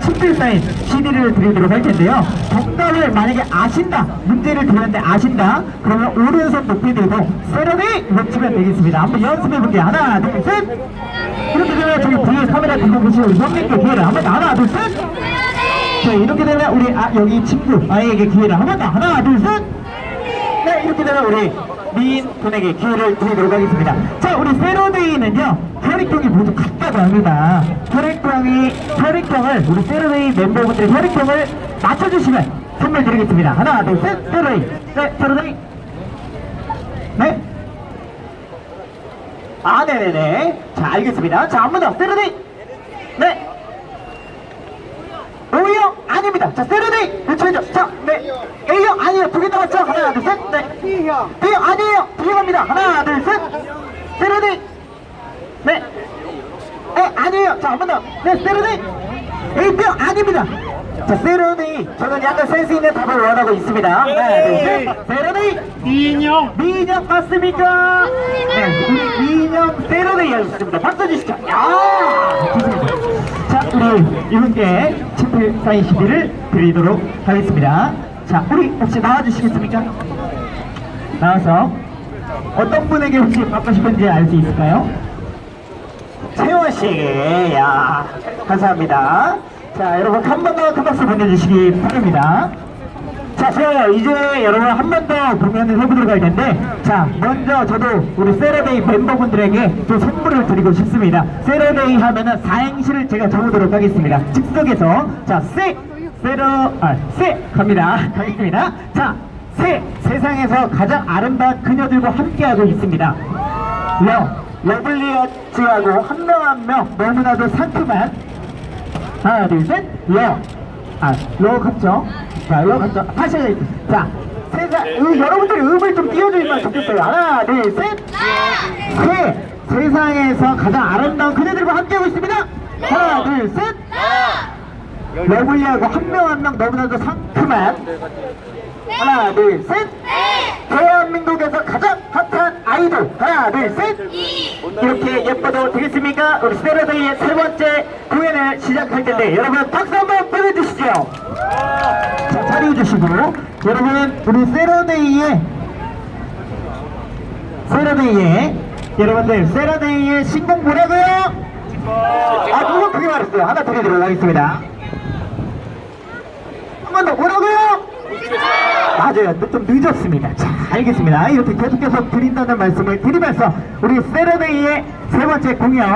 친필 사인 CD를 드리도록 할 텐데요. 정답을 만약에 아신다, 문제를 드렸는데 아신다, 그러면 오른손 높이 들고 세러데이 외치면 되겠습니다. 한번 연습해 볼게요. 하나, 둘, 셋. 이렇게 되면 저기 뒤에 카메라 들고 계신 우리 형님께 기회를 한번 더. 하나, 둘, 셋. 자, 이렇게 되면 우리 아, 여기 친구 아이에게 기회를 한번 더. 하나, 둘, 셋. 네, 이렇게 되면 우리 미인 분에게 기회를 드리도록 하겠습니다. 자, 우리 세로데이는요, 혈액형이 모두 같다고 합니다. 혈액형이, 혈액형을, 우리 세로데이 멤버분들의 혈액형을 맞춰주시면 선물 드리겠습니다. 하나, 둘, 셋, 세로데이. 네, 세로데이. 네. 아, 네네네. 자, 알겠습니다. 자, 한 번 더. 세로데이. 네. O형 아닙니다. 자, 세르데이 외쳐야죠. 자, 네. A형 아니에요. 두 개 남았죠? 하나, 둘, 셋. 네. B형. 아니에요. 갑니다. 하나, 둘, 셋. 세르데이. 네. 에, 아니에요. 자, 한 번 더. 네, 세르데이. A형 아닙니다. 자, 세르데이. 저는 약간 센스 있는 답을 원하고 있습니다. 하나, 둘, 셋. 세르데이. 인형 미인형 맞습니까? 네, 우리 미인형 세러데이였습니다. 박수 주시죠. 야, 좋습니다. 자, 우리 이분께 친필 사인 CD를 드리도록 하겠습니다. 자, 우리 혹시 나와주시겠습니까? 나와서 어떤 분에게 혹시 받고 싶은지 알 수 있을까요? 채원 씨에게, 야, 감사합니다. 자, 여러분 한 번 더 큰 박수 보내주시기 바랍니다. 자, 좋아요. 이제 여러분 한 번 더 공연을 해보도록 할 텐데, 자, 먼저 저도 우리 세러데이 멤버분들에게 또 선물을 드리고 싶습니다. 세러데이 하면은 사행시를 제가 적어보도록 하겠습니다. 즉석에서, 자, 세, 세러, 아, 세, 갑니다. 가겠습니다. 자, 세, 세상에서 가장 아름다운 그녀들과 함께하고 있습니다. 러, 러블리어즈하고 한 명 한 명 너무나도 상큼한 하나 둘셋 러. 아, 러 같죠? 자, 러 같죠? 다시 하겠습니다. 자, 세상, 음, 여러분들이 음을 좀 띄워주시면 좋겠어요. 하나, 둘, 셋. 세. 세상에서 가장 아름다운 그녀들과 함께하고 있습니다. 하나, 둘, 셋. 러블리하고 한 명 한 명 너무나도 상큼한 하나, 둘, 셋. 대한민국에서 가장 아이돌 하나, 둘, 셋. 이렇게 예뻐도 되겠습니까? 우리 세러데이의 세 번째 공연을 시작할 텐데 여러분 박수 한번 보내주시죠. 자, 차려주시고 여러분 우리 세러데이의 세러데이의 여러분들 세러데이의 신곡 뭐라고요? 아, 누구 크게 말했어요. 하나 드리도록 하겠습니다. 한 번 더 뭐라고요? 맞아요. 좀 늦었습니다. 자, 알겠습니다. 이렇게 계속해서 드린다는 말씀을 드리면서 우리 세러데이의 세 번째 공연